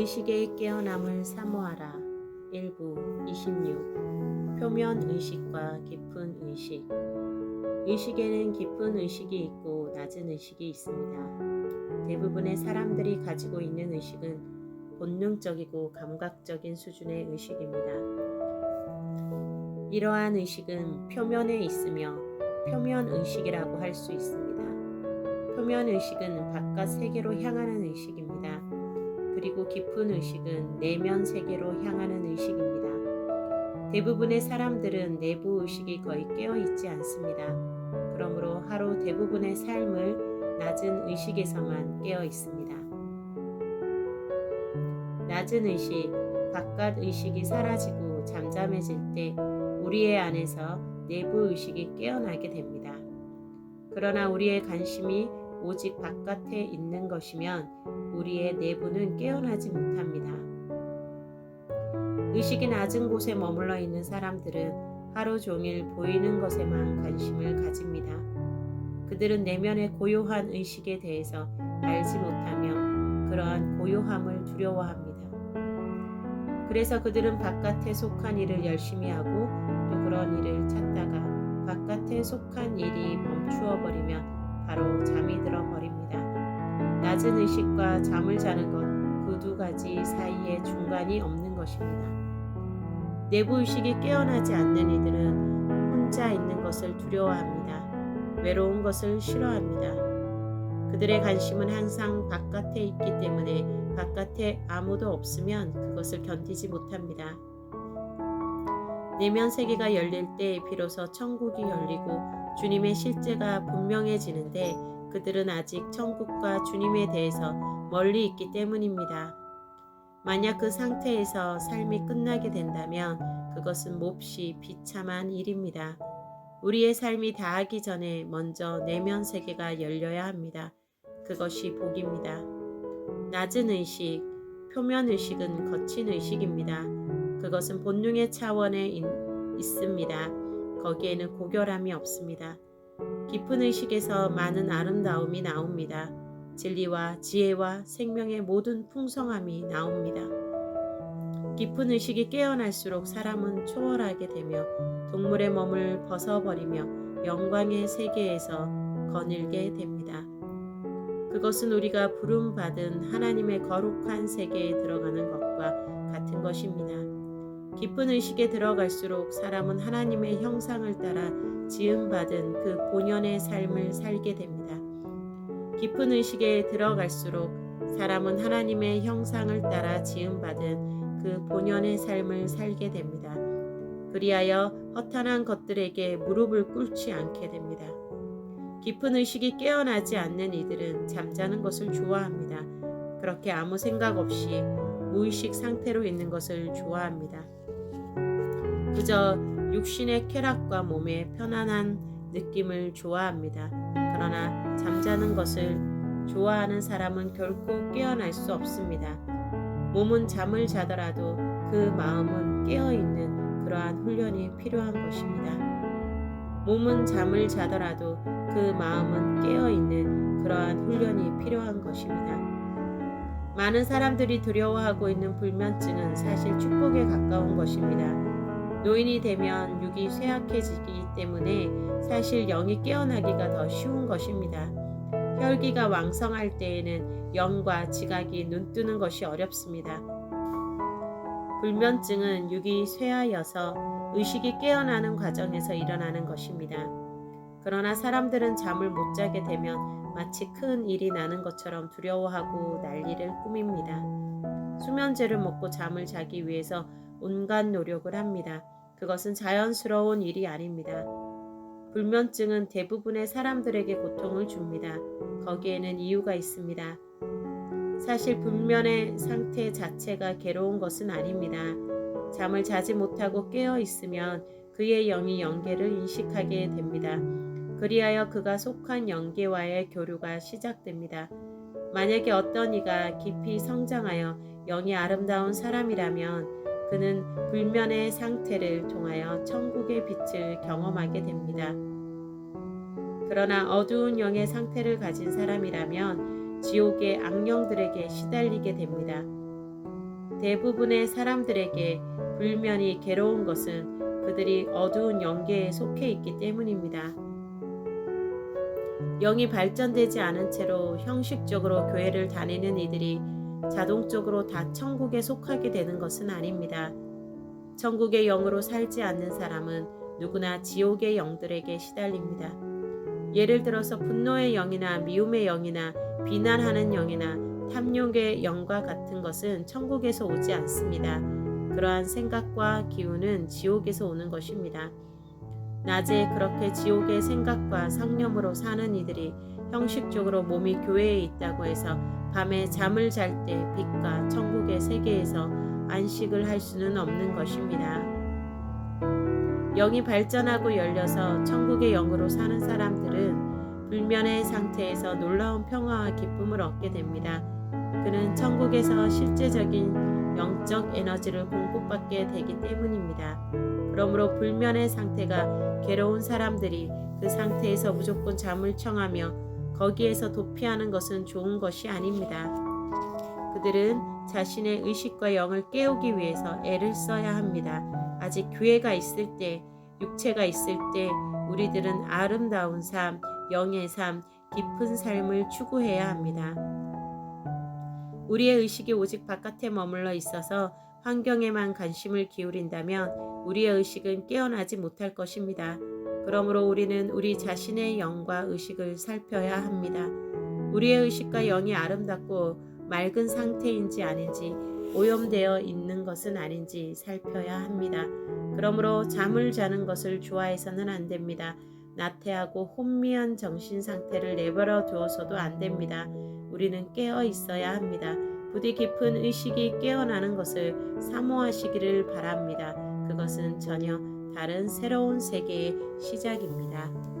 의식의 깨어남을 사모하라. 일부 26. 표면 의식과 깊은 의식. 의식에는 깊은 의식이 있고 낮은 의식이 있습니다. 대부분의 사람들이 가지고 있는 의식은 본능적이고 감각적인 수준의 의식입니다. 이러한 의식은 표면에 있으며 표면 의식이라고 할 수 있습니다. 표면 의식은 바깥 세계로 향하는 의식입니다. 그리고 깊은 의식은 내면 세계로 향하는 의식입니다. 대부분의 사람들은 내부 의식이 거의 깨어 있지 않습니다. 그러므로 하루 대부분의 삶을 낮은 의식에서만 깨어 있습니다. 낮은 의식, 바깥 의식이 사라지고 잠잠해질 때 우리의 안에서 내부 의식이 깨어나게 됩니다. 그러나 우리의 관심이 오직 바깥에 있는 것이면 우리의 내부는 깨어나지 못합니다. 의식이 낮은 곳에 머물러 있는 사람들은 하루 종일 보이는 것에만 관심을 가집니다. 그들은 내면의 고요한 의식에 대해서 알지 못하며 그러한 고요함을 두려워합니다. 그래서 그들은 바깥에 속한 일을 열심히 하고 또 그런 일을 찾다가 바깥에 속한 일이 멈추어 버리면 바로 잠이 들어 버립니다. 낮은 의식과 잠을 자는 것 그 두 가지 사이에 중간이 없는 것입니다. 내부 의식이 깨어나지 않는 이들은 혼자 있는 것을 두려워합니다. 외로운 것을 싫어합니다. 그들의 관심은 항상 바깥에 있기 때문에 바깥에 아무도 없으면 그것을 견디지 못합니다. 내면 세계가 열릴 때 비로소 천국이 열리고 주님의 실제가 분명해지는데 그들은 아직 천국과 주님에 대해서 멀리 있기 때문입니다. 만약 그 상태에서 삶이 끝나게 된다면 그것은 몹시 비참한 일입니다. 우리의 삶이 다하기 전에 먼저 내면 세계가 열려야 합니다. 그것이 복입니다. 낮은 의식, 표면 의식은 거친 의식입니다. 그것은 본능의 차원에 있, 있습니다. 거기에는 고결함이 없습니다. 깊은 의식에서 많은 아름다움이 나옵니다. 진리와 지혜와 생명의 모든 풍성함이 나옵니다. 깊은 의식이 깨어날수록 사람은 초월하게 되며 동물의 몸을 벗어버리며 영광의 세계에서 거닐게 됩니다. 그것은 우리가 부름받은 하나님의 거룩한 세계에 들어가는 것과 같은 것입니다. 깊은 의식에 들어갈수록 사람은 하나님의 형상을 따라 지음받은 그 본연의 삶을 살게 됩니다. 깊은 의식에 들어갈수록 사람은 하나님의 형상을 따라 지음받은 그 본연의 삶을 살게 됩니다. 그리하여 허탄한 것들에게 무릎을 꿇지 않게 됩니다. 깊은 의식이 깨어나지 않는 이들은 잠자는 것을 좋아합니다. 그렇게 아무 생각 없이 무의식 상태로 있는 것을 좋아합니다. 그저 육신의 쾌락과 몸의 편안한 느낌을 좋아합니다. 그러나 잠자는 것을 좋아하는 사람은 결코 깨어날 수 없습니다. 몸은 잠을 자더라도 그 마음은 깨어있는 그러한 훈련이 필요한 것입니다. 몸은 잠을 자더라도 그 마음은 깨어있는 그러한 훈련이 필요한 것입니다. 많은 사람들이 두려워하고 있는 불면증은 사실 축복에 가까운 것입니다. 노인이 되면 육이 쇠약해지기 때문에 사실 영이 깨어나기가 더 쉬운 것입니다. 혈기가 왕성할 때에는 영과 지각이 눈뜨는 것이 어렵습니다. 불면증은 육이 쇠하여서 의식이 깨어나는 과정에서 일어나는 것입니다. 그러나 사람들은 잠을 못 자게 되면 마치 큰 일이 나는 것처럼 두려워하고 난리를 꾸밉니다. 수면제를 먹고 잠을 자기 위해서 온갖 노력을 합니다. 그것은 자연스러운 일이 아닙니다. 불면증은 대부분의 사람들에게 고통을 줍니다. 거기에는 이유가 있습니다. 사실 불면의 상태 자체가 괴로운 것은 아닙니다. 잠을 자지 못하고 깨어 있으면 그의 영이 영계를 인식하게 됩니다. 그리하여 그가 속한 영계와의 교류가 시작됩니다. 만약에 어떤 이가 깊이 성장하여 영이 아름다운 사람이라면 그는 불면의 상태를 통하여 천국의 빛을 경험하게 됩니다. 그러나 어두운 영의 상태를 가진 사람이라면 지옥의 악령들에게 시달리게 됩니다. 대부분의 사람들에게 불면이 괴로운 것은 그들이 어두운 영계에 속해 있기 때문입니다. 영이 발전되지 않은 채로 형식적으로 교회를 다니는 이들이 자동적으로 다 천국에 속하게 되는 것은 아닙니다. 천국의 영으로 살지 않는 사람은 누구나 지옥의 영들에게 시달립니다. 예를 들어서 분노의 영이나 미움의 영이나 비난하는 영이나 탐욕의 영과 같은 것은 천국에서 오지 않습니다. 그러한 생각과 기운은 지옥에서 오는 것입니다. 낮에 그렇게 지옥의 생각과 상념으로 사는 이들이 형식적으로 몸이 교회에 있다고 해서 밤에 잠을 잘 때 빛과 천국의 세계에서 안식을 할 수는 없는 것입니다. 영이 발전하고 열려서 천국의 영으로 사는 사람들은 불면의 상태에서 놀라운 평화와 기쁨을 얻게 됩니다. 그는 천국에서 실제적인 영적 에너지를 공급받게 되기 때문입니다. 그러므로 불면의 상태가 괴로운 사람들이 그 상태에서 무조건 잠을 청하며 거기에서 도피하는 것은 좋은 것이 아닙니다. 그들은 자신의 의식과 영을 깨우기 위해서 애를 써야 합니다. 아직 교회가 있을 때, 육체가 있을 때 우리들은 아름다운 삶, 영의 삶, 깊은 삶을 추구해야 합니다. 우리의 의식이 오직 바깥에 머물러 있어서 환경에만 관심을 기울인다면 우리의 의식은 깨어나지 못할 것입니다. 그러므로 우리는 우리 자신의 영과 의식을 살펴야 합니다. 우리의 의식과 영이 아름답고 맑은 상태인지 아닌지 오염되어 있는 것은 아닌지 살펴야 합니다. 그러므로 잠을 자는 것을 좋아해서는 안 됩니다. 나태하고 혼미한 정신 상태를 내버려 두어서도 안 됩니다. 우리는 깨어 있어야 합니다. 부디 깊은 의식이 깨어나는 것을 사모하시기를 바랍니다. 그것은 전혀 다른 새로운 세계의 시작입니다.